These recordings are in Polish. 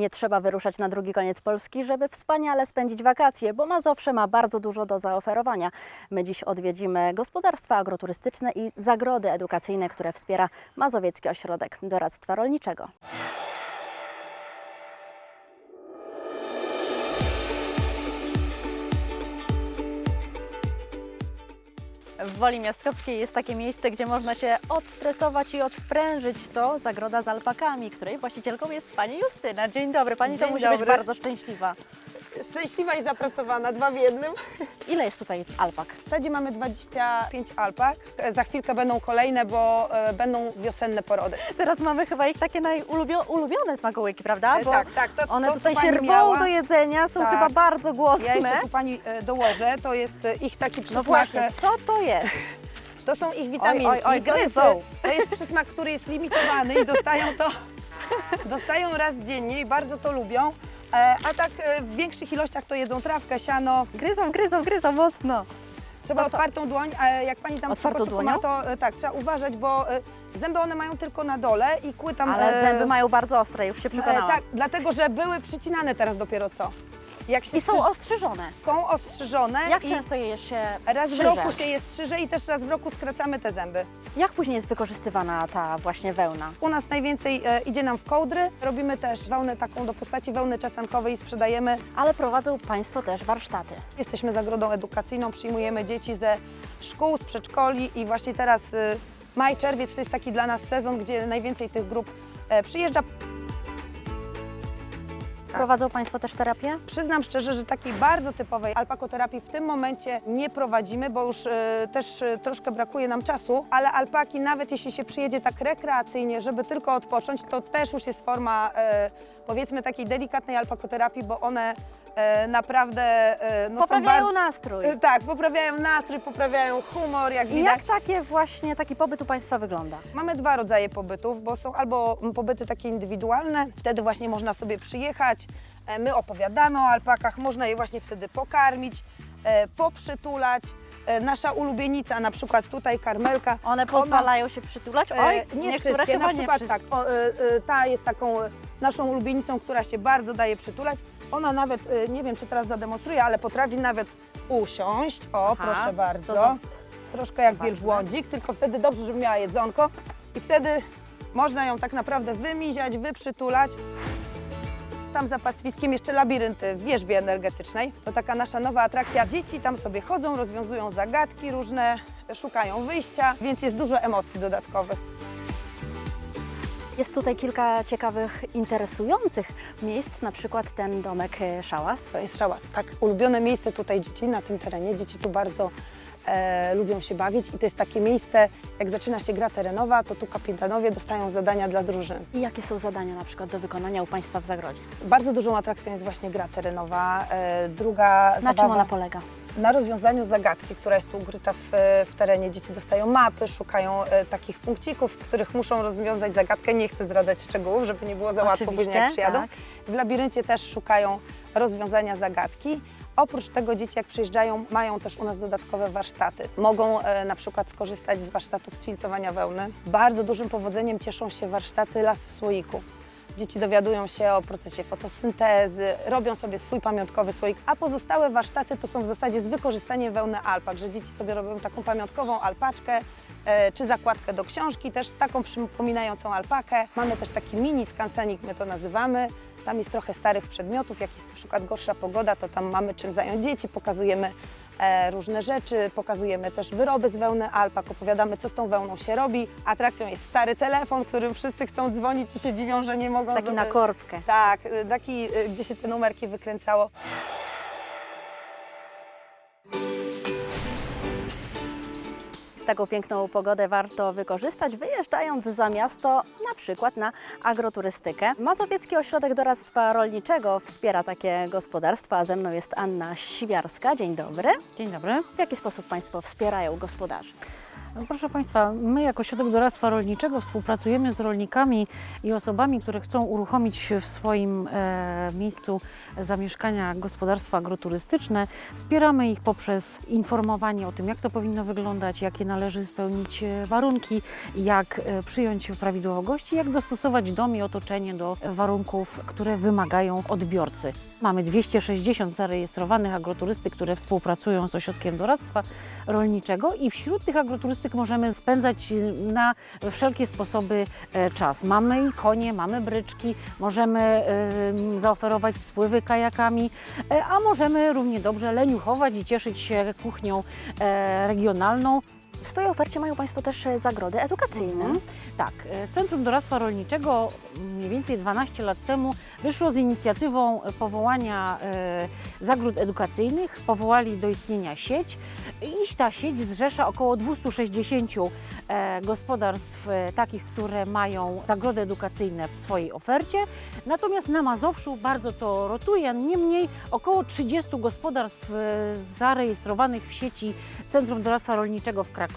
Nie trzeba wyruszać na drugi koniec Polski, żeby wspaniale spędzić wakacje, bo Mazowsze ma bardzo dużo do zaoferowania. My dziś odwiedzimy gospodarstwa agroturystyczne i zagrody edukacyjne, które wspiera Mazowiecki Ośrodek Doradztwa Rolniczego. W Woli Miastkowskiej jest takie miejsce, gdzie można się odstresować i odprężyć. To zagroda z alpakami, której właścicielką jest pani Justyna. Dzień dobry, pani to Dzień musi być dobry. bardzo szczęśliwa. Szczęśliwa i zapracowana, dwa w jednym. Ile jest tutaj alpak? W stadzie mamy 25 alpak. Za chwilkę będą kolejne, bo e, będą wiosenne porody. Teraz mamy chyba ich takie najulubione smakołyki, prawda? E, tak, tak, to- one to, co tutaj się pani rwą miała. do jedzenia, są Tak. chyba bardzo Ja głodne. jeszcze tu Pani e, dołożę, to jest e, ich taki no przysmak. właśnie, e, co to jest? To są ich witaminki. oj, oj, to, jest, gryzą. e, to jest przysmak, który jest limitowany i dostają to dostają raz dziennie i bardzo to lubią. E, A tak e, w większych ilościach to jedzą trawkę, siano. Gryzą, gryzą, gryzą mocno. Trzeba No co? otwartą dłoń, a jak pani tam Otwartą ma, dłonią? to e, tak, trzeba uważać, bo e, zęby one mają tylko na dole i kły tam... Ale e, zęby mają bardzo ostre, już się e, przekonałam. Tak, dlatego że były przycinane teraz dopiero co. Jak się I są strzy- ostrzyżone. są ostrzyżone Jak i często je się raz w strzyże? roku się je strzyże i też raz w roku skracamy te zęby. Jak później jest wykorzystywana ta właśnie wełna? U nas najwięcej e, idzie nam w kołdry. Robimy też wełnę taką do postaci wełny czesankowej i sprzedajemy. Ale prowadzą Państwo też warsztaty. Jesteśmy zagrodą edukacyjną, przyjmujemy dzieci ze szkół, z przedszkoli i właśnie teraz e, maj, czerwiec to jest taki dla nas sezon, gdzie najwięcej tych grup e, przyjeżdża. Tak. Prowadzą Państwo też terapię? Przyznam szczerze, że takiej bardzo typowej alpakoterapii w tym momencie nie prowadzimy, bo już e, też e, troszkę brakuje nam czasu, ale alpaki nawet jeśli się przyjedzie tak rekreacyjnie, żeby tylko odpocząć, to też już jest forma e, powiedzmy takiej delikatnej alpakoterapii, bo one e, naprawdę e, no, są Poprawiają nastrój. E, Tak, poprawiają nastrój, poprawiają humor, jak I widać. jak takie właśnie taki pobyt u Państwa wygląda? Mamy dwa rodzaje pobytów, bo są albo pobyty takie indywidualne, wtedy właśnie można sobie przyjechać, e, my opowiadamy o alpakach, można je właśnie wtedy pokarmić, poprzytulać. E, Nasza ulubienica, na przykład tutaj karmelka. One pozwalają się przytulać? Ona, Oj, e, nie niektóre chyba na przykład nie tak, o, e, e, ta jest taką e, naszą ulubienicą, która się bardzo daje przytulać. Ona nawet, e, nie wiem czy teraz zademonstruję, ale potrafi nawet usiąść. O, Aha, proszę bardzo. są- Troszkę jak wielbłądzik, tylko wtedy dobrze, żeby miała jedzonko i wtedy można ją tak naprawdę wymiziać, wyprzytulać. Tam za pastwiskiem jeszcze labirynty w wierzbie energetycznej. To taka nasza nowa atrakcja. Dzieci tam sobie chodzą, rozwiązują zagadki różne, szukają wyjścia, więc jest dużo emocji dodatkowych. Jest tutaj kilka ciekawych, interesujących miejsc, na przykład ten domek e, Szałas. To jest szałas. Tak, ulubione miejsce tutaj dzieci na tym terenie. Dzieci tu bardzo e, lubią się bawić i to jest takie miejsce, jak zaczyna się gra terenowa, to tu kapitanowie dostają zadania dla drużyn. I jakie są zadania na przykład do wykonania u Państwa w zagrodzie? Bardzo dużą atrakcją jest właśnie gra terenowa. E, druga Na zabawa czym ona polega? na rozwiązaniu zagadki, która jest tu ukryta w, w terenie. Dzieci dostają mapy, szukają e, takich punkcików, w których muszą rozwiązać zagadkę. Nie chcę zdradzać szczegółów, żeby nie było za łatwo później jak przyjadą. tak. W labiryncie też szukają rozwiązania zagadki. Oprócz tego dzieci jak przyjeżdżają mają też u nas dodatkowe warsztaty. Mogą e, na przykład skorzystać z warsztatów z filcowania wełny. Bardzo dużym powodzeniem cieszą się warsztaty las w słoiku. Dzieci dowiadują się o procesie fotosyntezy, robią sobie swój pamiątkowy słoik, a pozostałe warsztaty to są w zasadzie z wykorzystaniem wełny alpak, że dzieci sobie robią taką pamiątkową alpaczkę e, czy zakładkę do książki, też taką przypominającą alpakę. Mamy też taki mini skansenik, my to nazywamy. Tam jest trochę starych przedmiotów, jak jest na przykład gorsza pogoda, to tam mamy czym zająć dzieci, pokazujemy e, różne rzeczy, pokazujemy też wyroby z wełny alpak, opowiadamy co z tą wełną się robi. Atrakcją jest stary telefon, którym wszyscy chcą dzwonić i się dziwią, że nie mogą... Taki na korbkę. Tak, y, taki, y, gdzie się te numerki wykręcało. Taką piękną pogodę warto wykorzystać, wyjeżdżając za miasto na przykład na agroturystykę. Mazowiecki Ośrodek Doradztwa Rolniczego wspiera takie gospodarstwa, a ze mną jest Anna Siwiarska. Dzień dobry. Dzień dobry. W jaki sposób Państwo wspierają gospodarzy? No, Proszę Państwa, my jako Ośrodek Doradztwa Rolniczego współpracujemy z rolnikami i osobami, które chcą uruchomić w swoim e, miejscu zamieszkania gospodarstwa agroturystyczne. Wspieramy ich poprzez informowanie o tym, jak to powinno wyglądać, jakie należy spełnić e, warunki, jak e, przyjąć prawidłowo gości, jak dostosować dom i otoczenie do warunków, które wymagają odbiorcy. Mamy 260 zarejestrowanych agroturystyk, które współpracują z Ośrodkiem Doradztwa Rolniczego i wśród tych agroturystyk możemy spędzać na wszelkie sposoby e, czas. Mamy i konie, mamy bryczki, możemy zaoferować spływy kajakami, e, a możemy równie dobrze leniuchować i cieszyć się kuchnią e, regionalną. W swojej ofercie mają Państwo też e, zagrody edukacyjne. Tak, e, Centrum Doradztwa Rolniczego mniej więcej 12 lat temu wyszło z inicjatywą e, powołania zagród edukacyjnych. Powołali do istnienia sieć i ta sieć zrzesza około 260 e, gospodarstw takich, które mają zagrody edukacyjne w swojej ofercie. Natomiast na Mazowszu bardzo to rotuje. Niemniej około 30 gospodarstw zarejestrowanych w sieci Centrum Doradztwa Rolniczego w Krakowie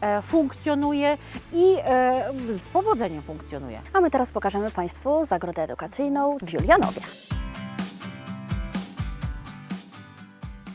e, funkcjonuje i e, z powodzeniem funkcjonuje. A my teraz pokażemy Państwu zagrodę edukacyjną w Julianowie.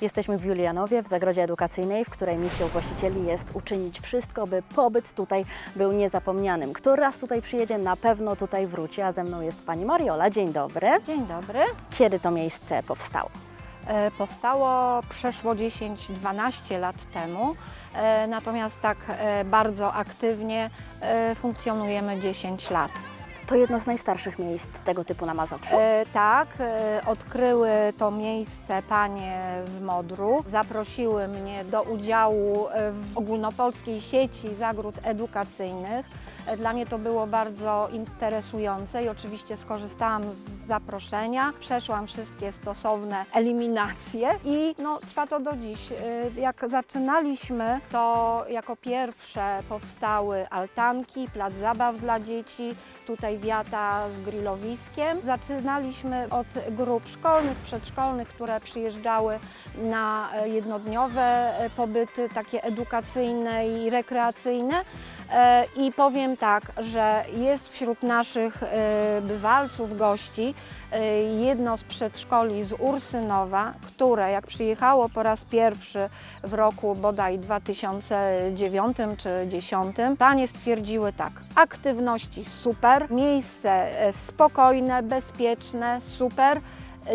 Jesteśmy w Julianowie, w zagrodzie edukacyjnej, w której misją właścicieli jest uczynić wszystko, by pobyt tutaj był niezapomnianym. Kto raz tutaj przyjedzie, na pewno tutaj wróci, a ze mną jest Pani Mariola. Dzień dobry. Dzień dobry. Kiedy to miejsce powstało? E, Powstało przeszło 10-12 lat temu, e, natomiast tak e, bardzo aktywnie funkcjonujemy 10 lat. To jedno z najstarszych miejsc tego typu na Mazowszu. E, Tak, e, odkryły to miejsce panie z Modru. Zaprosiły mnie do udziału w ogólnopolskiej sieci zagród edukacyjnych. E, Dla mnie to było bardzo interesujące i oczywiście skorzystałam z zaproszenia. Przeszłam wszystkie stosowne eliminacje i no, trwa to do dziś. E, Jak zaczynaliśmy, to jako pierwsze powstały altanki, plac zabaw dla dzieci, tutaj wiata z grillowiskiem. Zaczynaliśmy od grup szkolnych, przedszkolnych, które przyjeżdżały na e, jednodniowe pobyty, takie edukacyjne i rekreacyjne. I powiem tak, że jest wśród naszych e, bywalców, gości, e, jedno z przedszkoli z Ursynowa, które jak przyjechało po raz pierwszy w roku bodaj 2009 czy 2010, panie stwierdziły tak, aktywności super, miejsce e, spokojne, bezpieczne, super.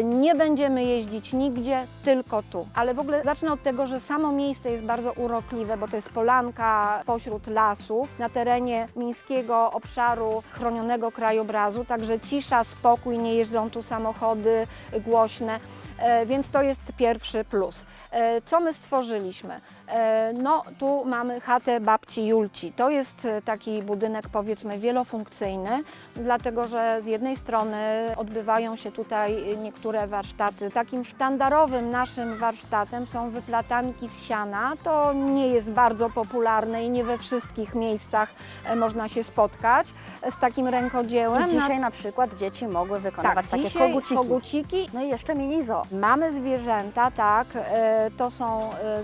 Nie będziemy jeździć nigdzie, tylko tu. Ale w ogóle zacznę od tego, że samo miejsce jest bardzo urokliwe, bo to jest polanka pośród lasów na terenie miejskiego obszaru chronionego krajobrazu, także cisza, spokój, nie jeżdżą tu samochody głośne, e, więc to jest pierwszy plus. E, Co my stworzyliśmy? E, No, tu mamy chatę babci Julci. To jest e, taki budynek powiedzmy wielofunkcyjny, dlatego że z jednej strony odbywają się tutaj niektóre warsztaty. Takim sztandarowym naszym warsztatem są wyplatanki z siana. To nie jest bardzo popularne i nie we wszystkich miejscach e, można się spotkać e, z takim rękodziełem. I dzisiaj na przykład dzieci mogły wykonywać tak, takie koguciki. koguciki No i jeszcze mini zoo. Mamy zwierzęta, tak, e, to są e,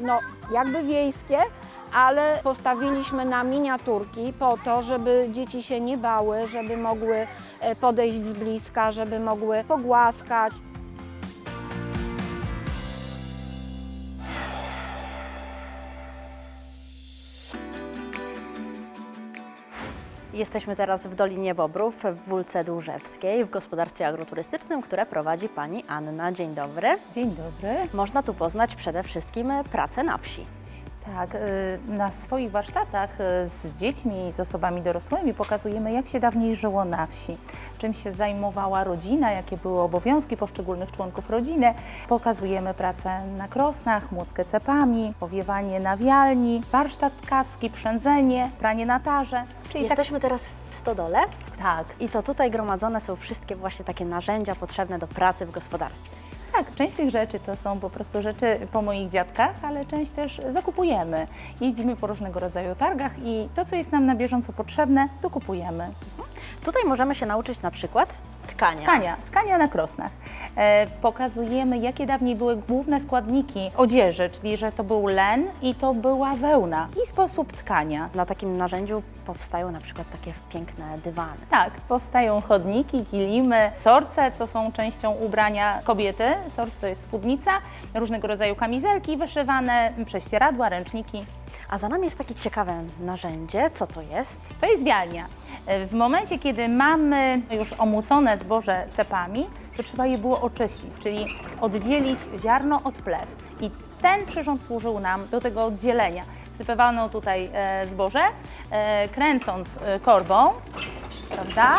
no jakby wiejskie, ale postawiliśmy na miniaturki po to, żeby dzieci się nie bały, żeby mogły e, podejść z bliska, żeby mogły pogłaskać. Jesteśmy teraz w Dolinie Bobrów, w Wólce Dłużewskiej, w gospodarstwie agroturystycznym, które prowadzi Pani Anna. Dzień dobry. Dzień dobry. Można tu poznać przede wszystkim pracę na wsi. Tak, y, na swoich warsztatach y, z dziećmi i z osobami dorosłymi pokazujemy, jak się dawniej żyło na wsi, czym się zajmowała rodzina, jakie były obowiązki poszczególnych członków rodziny. Pokazujemy pracę na krosnach, młódzkę cepami, powiewanie nawialni, warsztat tkacki, przędzenie, pranie na tarze. Czyli Jesteśmy teraz w stodole tak, tak, i to tutaj gromadzone są wszystkie właśnie takie narzędzia potrzebne do pracy w gospodarstwie. Tak, część tych rzeczy to są po prostu rzeczy po moich dziadkach, ale część też zakupujemy. Jeździmy po różnego rodzaju targach i to, co jest nam na bieżąco potrzebne, to kupujemy. Tutaj możemy się nauczyć na przykład Tkania. Tkania, tkania na krosnach. E, pokazujemy, jakie dawniej były główne składniki odzieży, czyli że to był len i to była wełna i sposób tkania. Na takim narzędziu powstają na przykład takie piękne dywany. Tak, powstają chodniki, kilimy, sorce, co są częścią ubrania kobiety. Sorc to jest spódnica, różnego rodzaju kamizelki wyszywane, prześcieradła, ręczniki. A za nami jest takie ciekawe narzędzie. Co to jest? To jest wialnia. E, W momencie, kiedy mamy już omucone zboże cepami, to trzeba je było oczyścić, czyli oddzielić ziarno od plew. I ten przyrząd służył nam do tego oddzielenia. Sypywano tutaj e, zboże, e, kręcąc e, korbą, prawda?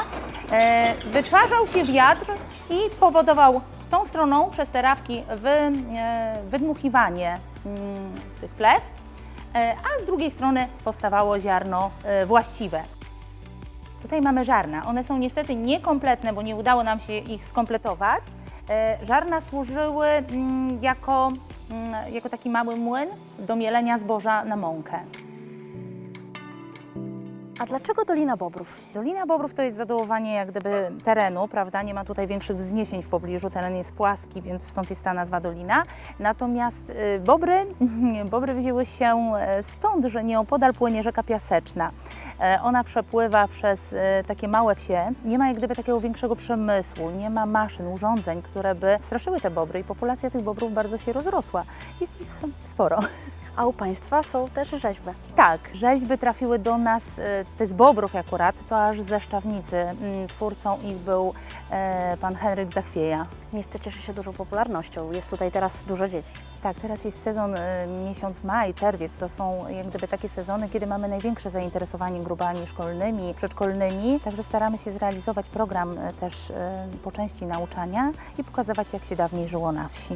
Wytwarzał się wiatr i powodował tą stroną przez te rawki wy, wydmuchiwanie mm, tych plew, a z drugiej strony powstawało ziarno e, właściwe. Tutaj mamy żarna. One są niestety niekompletne, bo nie udało nam się ich skompletować. E, Żarna służyły mm, jako, mm, jako taki mały młyn do mielenia zboża na mąkę. A dlaczego Dolina Bobrów? Dolina Bobrów to jest zadołowanie jak gdyby terenu, prawda? Nie ma tutaj większych wzniesień w pobliżu, teren jest płaski, więc stąd jest ta nazwa dolina. Natomiast y, Bobry, Bobry wzięły się e, stąd, że nieopodal płynie rzeka Piaseczna. E, Ona przepływa przez e, takie małe wsie. Nie ma jak gdyby takiego większego przemysłu, nie ma maszyn, urządzeń, które by straszyły te bobry i populacja tych bobrów bardzo się rozrosła. Jest ich sporo. A u Państwa są też rzeźby. Tak, rzeźby trafiły do nas, e, tych bobrów akurat, to aż ze Szczawnicy. Mm, Twórcą ich był pan Henryk Zachwieja. Miejsce cieszy się dużą popularnością. Jest tutaj teraz dużo dzieci. Tak, teraz jest sezon e, miesiąc maj, czerwiec. To są jak gdyby takie sezony, kiedy mamy największe zainteresowanie grupami szkolnymi, przedszkolnymi. Także staramy się zrealizować program e, też e, po części nauczania i pokazywać, jak się dawniej żyło na wsi.